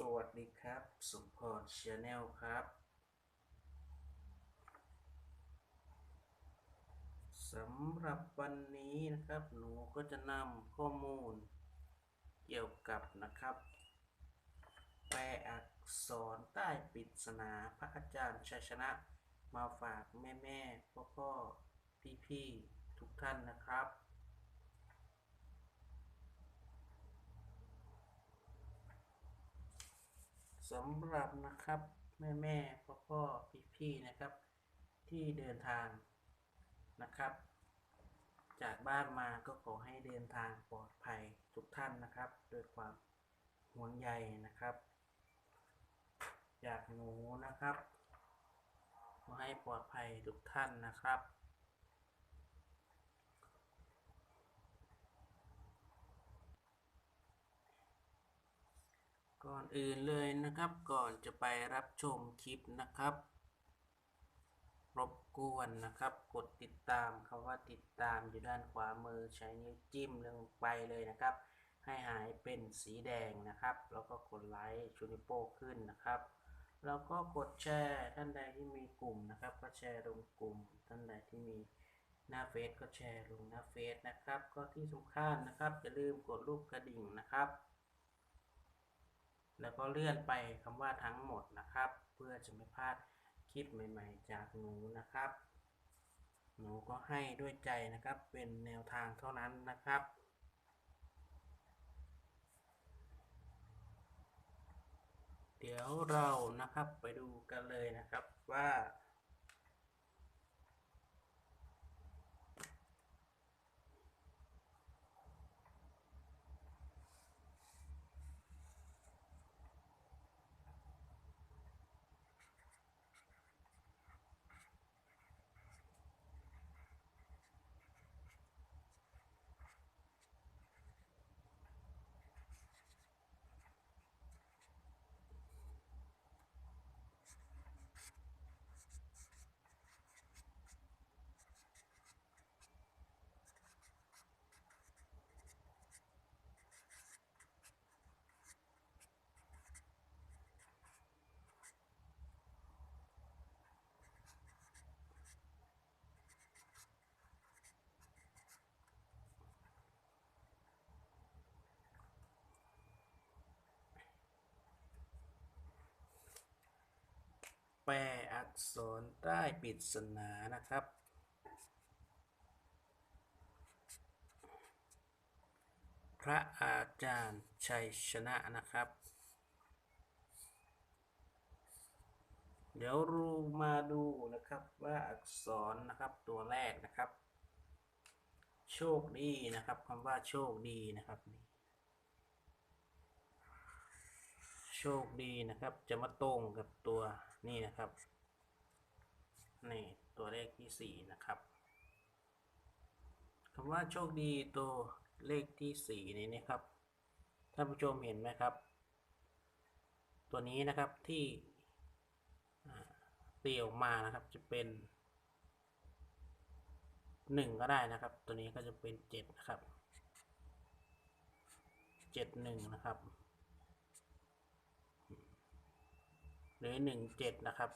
สวัสดีครับ สมพรชาแนลครับ สำหรับวันนี้นะครับ หนูก็จะนำข้อมูล เกี่ยวกับนะครับ แปลอักษรใต้ปริศนาพระอาจารย์ชัยชนะ มาฝากแม่แม่พ่อพ่อพี่พี่ทุกท่านนะครับ สำหรับนะครับ แม่แม่พ่อพ่อพี่พี่ๆนะครับ ที่เดินทางนะครับ จากบ้านมาก็ขอให้เดินทางปลอดภัยทุกท่านนะครับด้วยความห่วงใยนะครับจากหนูนะครับขอให้ปลอดภัยทุกท่านนะครับ ก่ อนอื่นเลยนะครับ ก่อนจะไปรับชมคลิปนะครับ รบกวนนะครับ กดติดตามคำว่าติดตามอยู่ด้านขวามือใช้นิ้วจิ้มลงไปเลยนะครับ ให้หายเป็นสีแดงนะครับ แล้วก็กดไลค์ชูนิโป้ขึ้นนะครับ แล้วก็กดแชร์ท่านใดที่มีกลุ่มนะครับ ก็แชร์ลงกลุ่ม ท่านใดที่มีหน้าเฟซก็แชร์ลงหน้าเฟซนะครับ ก็ที่สำคัญนะครับอย่าลืมกดรูปกระดิ่งนะครับ แล้วก็เลื่อนไปคำว่าทั้งหมดนะครับ เพื่อจะไม่พลาดคลิปใหม่ๆ จากหนูนะครับ หนูก็ให้ด้วยใจนะครับเป็นแนวทางเท่านั้นนะครับเดี๋ยวเรานะครับไปดูกันเลยนะครับว่า ษรใต้ปริศนานะครับ พระอาจารย์ชัยชนะนะครับ เดี๋ยวรามาดูนะครับว่าอักษรนะครับตัวแรกนะครับ โชคดีนะครับคำว่าโชคดีนะครับนี่โชคดีนะครับ จะมาตรงกับตัวนี่นะครับ นี่ตัวเลขที่สี่นะครับคำว่าโชคดีตัวเลขที่สี่นี้นะครับท่านผู้ชมเห็นไหมครับ ตัวนี้นะครับที่อ่าตีออกมานะครับจะเป็นหนึ่งก็ได้นะครับ ตัวนี้ก็จะเป็นเจ็ดนะครับเจ็ดหนึ่งนะครับ หรือหนึ่งเจ็ดนะครับ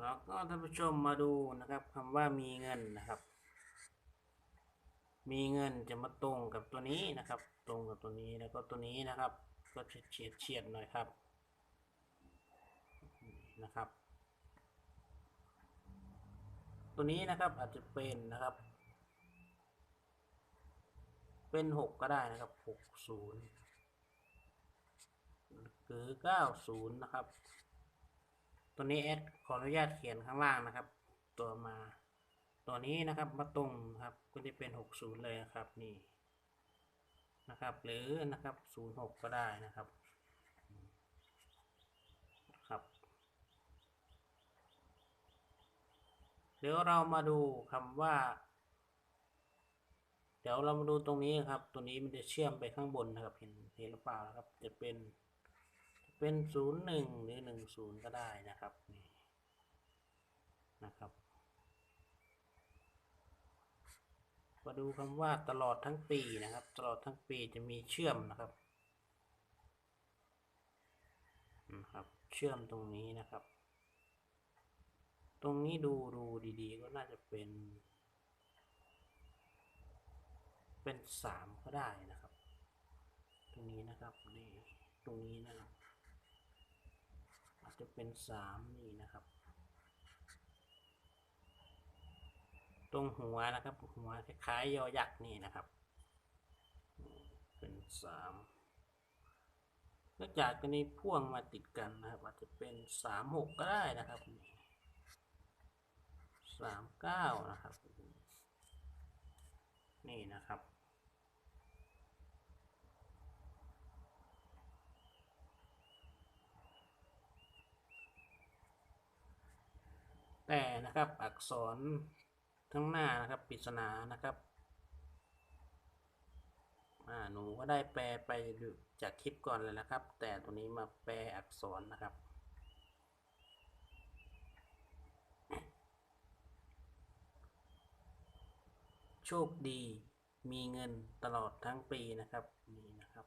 แล้วก็ท่านผู้ชมมาดูนะครับคำว่ามีเงินนะครับ มีเงินจะมาตรงกับตัวนี้นะครับ ตรงกับตัวนี้แล้วก็ตัวนี้นะครับ ก็จะเฉียดเฉียดหน่อยครับนะครับ ตัวนี้นะครับอาจจะเป็นนะครับ เป็นหกก็ได้นะครับหกศูนย์หรือเก้าศูนย์นะครับ ตัวนี้แอดขออนุญาตเขียนข้างล่างนะครับ ตัวมา ตัวนี้นะครับมาตรงครับก็จะเป็นหกศูนย์เลยนะครับนี่นะครับ หรือนะครับศูนย์หกก็ได้นะครับครับเดี๋ยวเรามาดูคำว่า เดี๋ยวเรามาดูตรงนี้ครับ ตัวนี้มันจะเชื่อมไปข้างบนนะครับเห็นเห็นหรือเปล่านะครับ จะเป็น เป็นศูนย์หนึ่งหรือหนึ่งศูนย์ก็ได้นะครับนี่นะครับ มาดูคำว่าตลอดทั้งปีนะครับ ตลอดทั้งปีจะมีเชื่อมนะครับนะครับเชื่อมตรงนี้นะครับ ตรงนี้ดูดูดีๆ ก็น่าจะเป็น เป็นสามก็ได้นะครับ ตรงนี้นะครับนี่ตรงนี้นะครับ จะเป็นสามนี่นะครับ ตรงหัวนะครับหัวคล้ายๆยอยักษ์นี่นะครับ เป็นสามนอกจากตัวนี้พ่วงมาติดกันนะครับ อาจจะเป็นสามหกก็ได้นะครับสามเก้านะครับ นี่นะครับ แต่นะครับอักษรทั้งหน้านะครับปริศนานะครับอ่าหนูก็ได้แปลไปจากคลิปก่อนเลยนะครับ แต่ตัวนี้มาแปลอักษรนะครับโชคดีมีเงินตลอดทั้งปีนะครับนี่นะครับ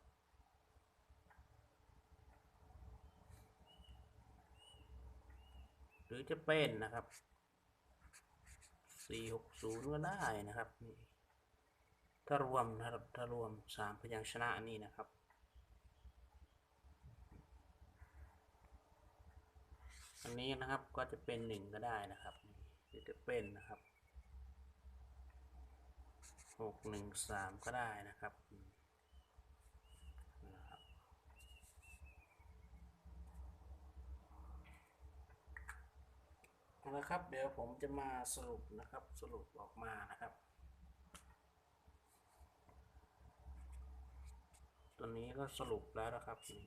หรือจะเป็นนะครับสี่หกศูนย์ก็ได้นะครับนี่ถ้ารวมนะครับถ้ารวมสามพยัญชนะนี่นะครับอันนี้นะครับก็จะเป็นหนึ่งก็ได้นะครับหรือจะเป็นนะครับหกหนึ่งสามก็ได้นะครับ นะครับ เดี๋ยวผมจะมาสรุปนะครับสรุปออกมานะครับ ตัวนี้ก็สรุปแล้วนะครับนี่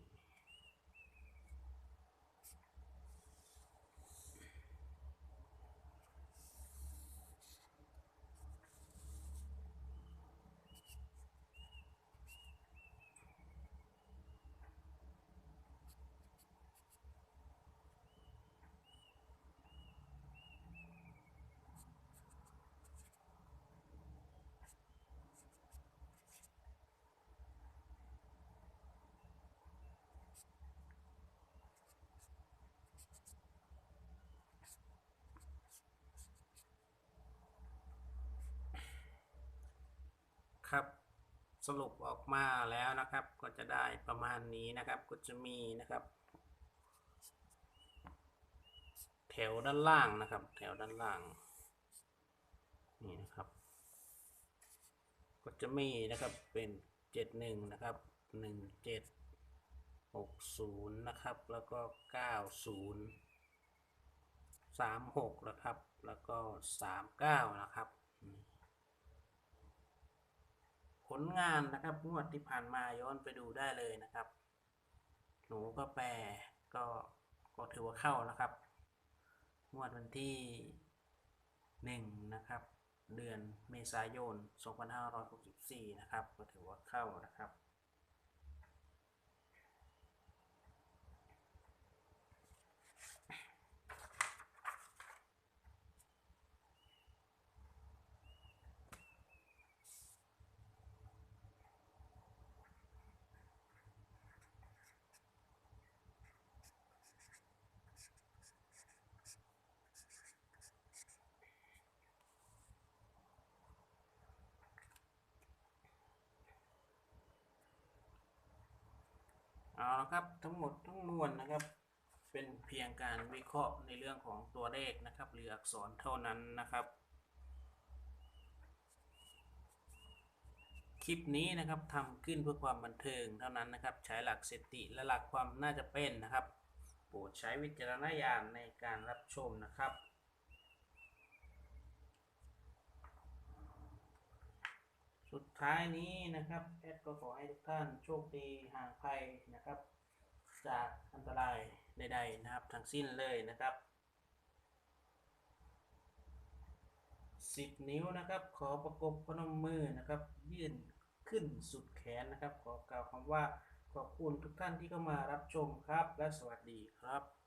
ครับสรุปออกมาแล้วนะครับ ก็จะได้ประมาณนี้นะครับ ก็จะมีนะครับ แถวด้านล่างนะครับ แถวด้านล่างนี่นะครับ ก็จะมีนะครับเป็นเจ็ดหนึ่งนะครับหนึ่งเจ็ดหกศูนย์นะครับ แล้วก็เก้าศูนย์สามหกนะครับ แล้วก็สามเก้านะครับอืม ผลงานนะครับงวดที่ผ่านมาย้อนไปดูได้เลยนะครับ หนูก็แปลก็ก็ถือว่าเข้านะครับงวดวันที่หนึ่งนะครับ เดือนเมษายน 2564 นะครับ ก็ถือว่าเข้านะครับ เอาละครับทั้งหมดทั้งมวลนะครับ เป็นเพียงการวิเคราะห์ในเรื่องของตัวเลขนะครับ หรืออักษรเท่านั้นนะครับ คลิปนี้นะครับทำขึ้นเพื่อความบันเทิงเท่านั้นนะครับ ใช้หลักสติและหลักความน่าจะเป็นนะครับ โปรดใช้วิจารณญาณในการรับชมนะครับ สุดท้ายนี้นะครับแอดก็ขอให้ทุกท่านโชคดีห่างภัยนะครับ จากอันตรายใดๆนะครับทั้งสิ้นเลยนะครับสิบนิ้วนะครับ ขอประกบพนมมือนะครับ ยื่นขึ้นสุดแขนนะครับ ขอกล่าวคำว่าขอบคุณทุกท่านที่เข้ามารับชมครับ และสวัสดีครับ